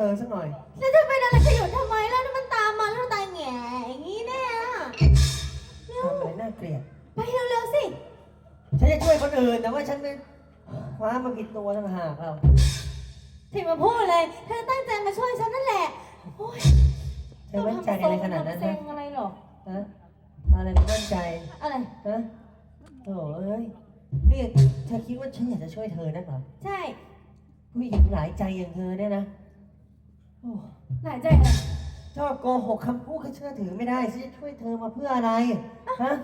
เธอสักหน่อย แล้วจะเป็นอะไรจะหยุดทำไมแล้วนี่มันตามมาแล้วมันตายแหง่อย่างนี้แน่อะเร็วทำอะไรน่าเกลียด ไปเร็วๆสิฉันจะช่วยคนอื่นแต่ว่าฉันเป็นคว้ามาผิดตัวต่างหากเราถึงมาพูดเลย เธอตั้งใจมาช่วยฉันนั่นแหละโอ้ยเธอมั่นใจอะไรขนาดนั้นเซ็นะงอะไรหรอฮะอะไรไม่มั่นใจอะไร ฮะโถ่เอ้ยนี่เธอคิดว่าฉันอยากจะช่วยเธอนักเหรอใช่ ผู้หญิงหลายใจอย่างเธอเนี่ยนะ โอ้หลายใจเลยชอบโกหกคำพูดก็เชื่อถือไม่ได้ฉันจะช่วยเธอมาเพื่ออะไรฮะ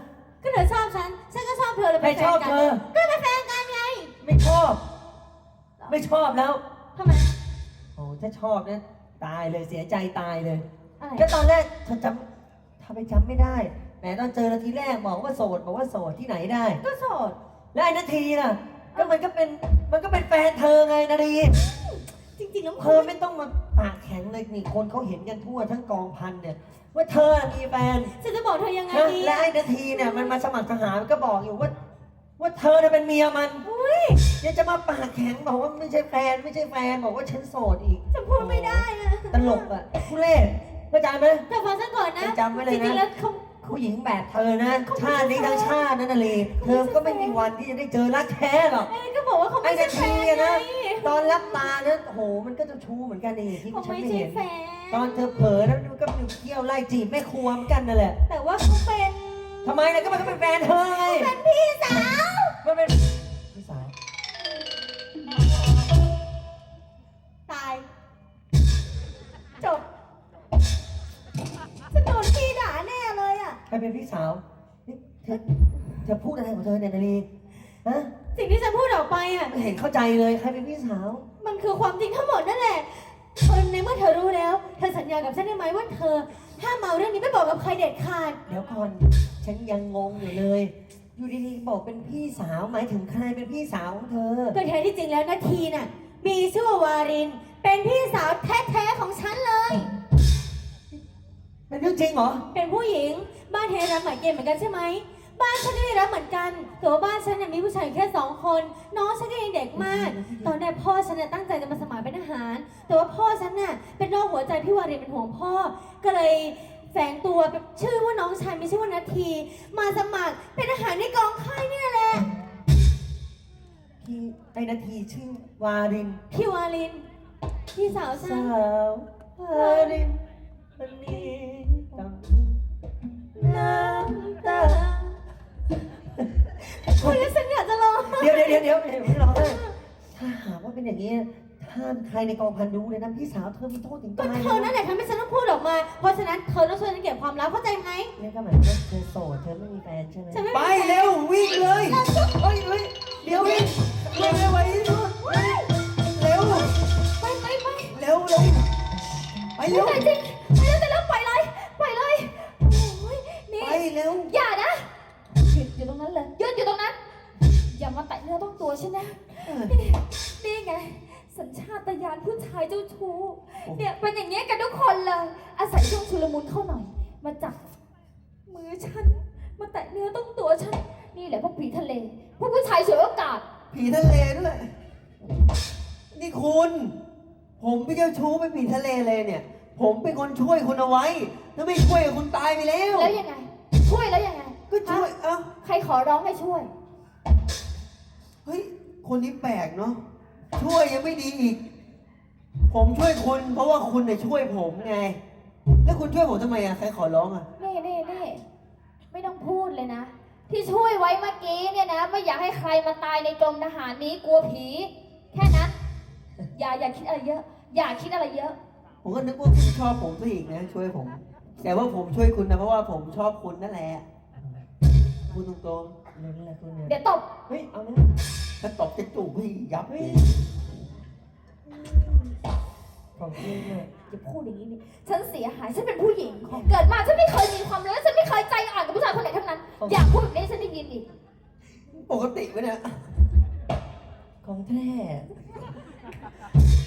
ก็เธอชอบฉัน ฉันก็ชอบเธอเลยใครเป็นแฟชอนบกัเธนอก็เป็นแฟนกันไงไม่ชอบ ไม่ชอบแล้ว ทำไม โอ้ถ้าชอบนะตายเลยเสียใจตายเลยอะไรก็ตอนแรกเธอจำทำไมจำไม่ได้แหมตอนเจอนาทีแรกบอกว่าโสดบอกว่าโสดที่ไหนได้ ก็โสด แล้วไอ้นาทีล่ะก็มันก็เป็นมันก็เป็นแฟนเธอไงนาทีจริงๆแล้วเธอไม่ต้องมาปากแข็งเลย นี่คนเขาเห็นกันทั่วทั้งกองพันเนี่ยว่าเธอมีแฟนฉันจะบอกเธอยังไงนะดีและอะไอ้นาทีเนี่ยมันมาสมัครทหารก็บอกอยู่ว่า ว่าเธอเนี่ยเป็นเมียมันอุ้ยยังจะมาปากแข็งบอกว่าไม่ใช่แฟนไม่ใช่แฟนบอกว่าฉันโสดอีกฉันพูดไม่ได้อะตลกอะผู้เล่นเข้าใจไหมเธอฟังฉันก่อนนะจำไว้เลยนะจริงๆแล้วเขาผู้หญิงแบบเธอนะ ชาตินี้ทั้งชาตินั่นน่ะเลยเธอก็ไม่มีวันที่จะได้เจอรักแท้หรอกไอ้ก็บอกว่า ตอนรับตาเนี่ยโอ้โห มันก็จะชู้เหมือนกันนี่ที่เขาฉันไม่ไม่ใช่เห็น แฟนตอนเธอเผลอแล้วมันก็มีเที่ยวไล่จีบแม่ครัวเหมือนกันนั่นแหละแต่ว่าเขาเป็นทำไมล่ะก็มันก็เป็นแฟนเธอไงเป็นพี่สาว มันเป็นพี่สาวตาย จบฉันโดนพี่ด่าแน่เลยอะ ใครเป็นพี่สาวนี่เธอเธอพูดอะไรของเธอเนี่ยนาลี ฮะสิ่งที่ฉันพูดออกไปอะ ไม่เห็นเข้าใจเลยใครเป็นพี่สาว มันคือความจริงทั้งหมดนั่นแหละเธอในเมื่อเธอรู้แล้ว เธอสัญญากับฉันได้ไหมว่าเธอห้ามเอาเรื่องนี้ไม่บอกกับใครเด็ดขาด เดี๋ยวก่อนฉันยังงงอยู่เลย อยู่ดีๆบอกเป็นพี่สาวหมายถึงใครเป็นพี่สาวของเธอ ก็แท้ที่จริงแล้วนาทีน่ะ มีชื่อว่าวาริน เป็นพี่สาวแท้ๆของฉันเลย เป็นเรื่องจริงเหรอ เป็นผู้หญิง บ้านเทรับหมายเกณฑ์เหมือนกันใช่ไหม บ้านฉันก็ได้รับเหมือนกันแต่ว่าบ้านฉันเนี่ยมีผู้ชายแค่สองคน น้องฉันก็ยังเด็กมาก ตอนแรกพ่อฉันเนี่ยตั้งใจจะมาสมัครเป็นทหาร แต่ว่าพ่อฉันน่ะเป็นโรคหัวใจพี่วารินเป็นห่วงพ่อ ก็เลยแฝงตัวเป็นชื่อว่าน้องชายมีชื่อว่านาที มาสมัครเป็นทหารในกองค่ายนี่แหละ พี่ไอ้นาทีชื่อวารินพี่วาริน พี่สาวฉัสานววารินวันนี้ต้องน้ำ เดี๋ยวเดี๋ยวไม่ร้องถ้าหากว่าเป็นอย่างนี้ห้ามใครในกองพันรู้เลยนะพี่สาวเธอมีโทษถึงก็ตายเธอนั่นแหละทำให้ฉันต้องพูดออกมา เพราะฉะนั้นเธอต้องช่วยฉันเก็บความลับเข้าใจไหมนี่ก็หมายความว่าเธอโสดเธอไม่มีแฟนใช่ไหมฉันไม่ไปเร็ววิ่งเลยเฮ้ยเฮ้ยเดี๋ยววิ่งเร็วเร็วไว้นู่นเร็วไปไปไปเร็วเร็วไปเร็วไปจริงไปแล้วไปแล้วปล่อยเลยปล่อยเลยโอ้ยนี่ไปเร็ว อย่า ฉันนะ เออ นี่นี่ไง สัญชาตญาณผู้ชายเจ้าชู้เนี่ยเป็นอย่างเงี้ยกันทุกคนเลย อาศัยช่วงชุลมุนเข้าหน่อย มาจับมือฉัน มาแตะเนื้อต้องตัวฉัน นี่แหละพวกผีทะเล พวกผู้ชายฉวยโอกาส ผีทะเลด้วย นี่คุณ ผมไม่เจ้าชู้ไม่ผีทะเลเลยเนี่ย ผมเป็นคนช่วยคุณเอาไว้ ถ้าไม่ช่วยคุณตายไปแล้ว แล้วยังไง ช่วยแล้วยังไงก็ช่วยฮะเอ้าใครขอร้องให้ช่วย เฮ้ย คนนี้แปลกเนาะ ช่วยยังไม่ดีอีก ผมช่วยคุณ เพราะว่าคุณเนี่ยช่วยผมไง แล้วคุณช่วยผมทำไมอะใครขอร้องอะนี่นี่นี่ไม่ต้องพูดเลยนะ ที่ช่วยไว้เมื่อกี้เนี่ยนะ ไม่อยากให้ใครมาตายในกรมทหารนี้กลัวผี แค่นั้น อย่าอย่าคิดอะไรเยอะ อย่าคิดอะไรเยอะ ผมก็นึกว่าคุณชอบผมซะอีกนะ ช่วยผม แต่ว่าผมช่วยคุณนะเพราะว่าผมชอบคุณนั่นแหละพูดตรงๆนั่นแหละคุณเนี่ยเดี๋ยวตบ เฮ้ย เอาเลย ถ้าตบจะจูบให้ยับเลยของจริงเนี่ยอย่าพูดอย่างนี้นี่ฉันเสียหาย ฉันเป็นผู้หญิง เกิดมาฉันไม่เคยมีความรักฉันไม่เคยใจอ่อนกับผู้ชายคนไหนทั้งนั้น อย่าพูดแบบนี้ให้ฉันได้ยินอีก ปกติไว้เนี่ยของแท้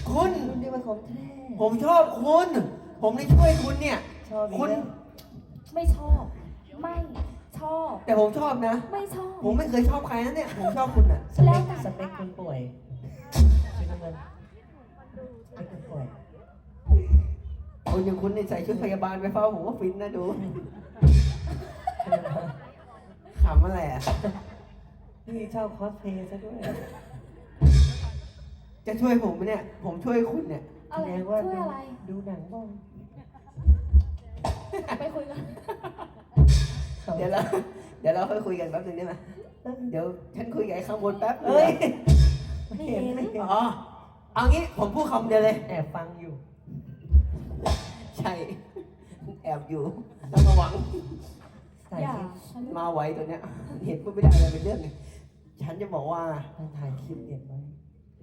คุณ คุณนี่มันของแท้ ผมชอบคุณ ผมได้ช่วยคุณเนี่ย ชอบอีกคุณ แล้ว ไม่ชอบ ไม่ ชอบ แต่ผมชอบนะ ไม่ชอบ ผมไม่เคยชอบใครนะเนี่ย ผมชอบคุณอะ สเปแล้วคกันสเปคคนป่วยชื่อน้ำมันสเปคคนป่วยคนอย่างคุณนี่ใส่ชุดพยาบาลไปเฝ้าผมว่าฟินนะดูขำอะไรอะพี่ชอบคอสเพลย์ซะด้วยจะช่วยผมไหมเนี่ย ผมช่วยคุณเนี่ยแสดงว่าช่วยอะไรดูหนังบ้างไปคุยกัน เดี๋ยวเราเดี๋ยวเราค่อยคุยกันแป๊บนึงได้ไหมเดี๋ยวฉันคุยกับไอ้ข้างบนแป๊บนึงเอ้ยไม่เห็นไม่เห็นอ๋อเอางี้ผมพูดคำเดียวเลยแอบฟังอยู่ ใช่แอบอยู่ต้องระวังถ่ายอย่าคลิปฉันมาไวตัวเนี้ย เห็นพูดไม่ได้อะไรเป็นเรื่องไงฉันจะบอกว่าต้องถ่ายคลิปเด็ดไว้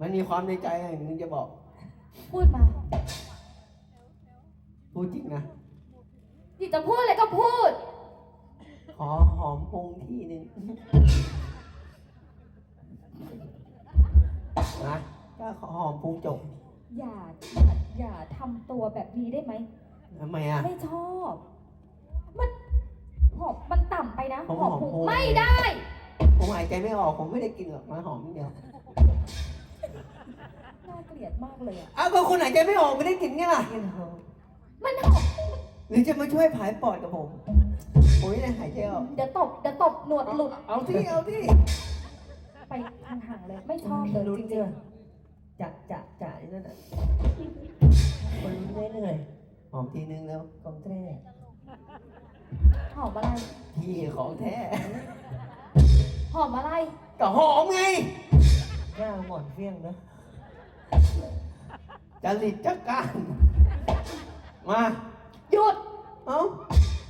มันมีความในใจอย่างหนึงจะบอก พูดมาพูดจริงนะดิจะพูดอะไรก็พูด ขอหอมพุงทีหนึ่งนะก็ขอหอมพุงจบอย่าอย่าอย่าทำตัวแบบนี้ได้ไหม ทำไมอะ ไม่ชอบ มันหอบมันต่ำไปนะผมหอบหอมพุงพุง ไม่ได้ ผมหายใจไม่ออก ผมไม่ได้กินหรอกมาหอมอย่างเดียวน่าเกลียดมากเลยอะ อ้าวก็คุณหายใจไม่ออกไม่ได้กินไงล่ะกินหอมมันหอบ หรือจะมาช่วยผายปอดกับผมผมไม่ได้หายใจออกเดี๋ยวตบเดี๋ยวตบหนวดหลุดเอาที่เอาที่ไปห่างๆเลย ไม่ชอบเลยรู้จจริริงงจะจะจะไอ้นั่นน่ะคนเหนื่อยเหนื่อยหอมทีนึงแล้วๆของแท้ๆหอมอะไรที่ของแท้ หอมอะไรก็หอมไง หน้าหมอนเฟี้ยงนะจริตจักการมา หยุด เอ้า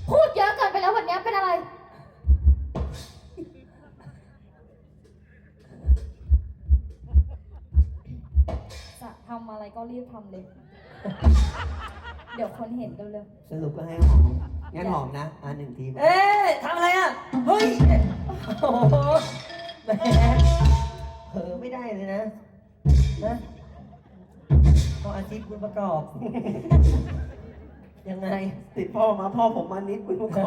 พูดเยอะเกินไปแล้ววันนี้เป็นอะไร จะทำอะไรก็รีบทำเลย เดี๋ยวคนเห็นเร็วสรุปก็ให้หอมงั้นหอมนะอ่าหนึ่งทีเอ๊ะทำอะไรอะ เฮ้ย โอ้โหแหมเผลอไม่ได้เลยนะ นะต้องอาชีพคุณประกอบ ยังไง ติดพ่อมาพ่อผมมานิดคุณผู้ชม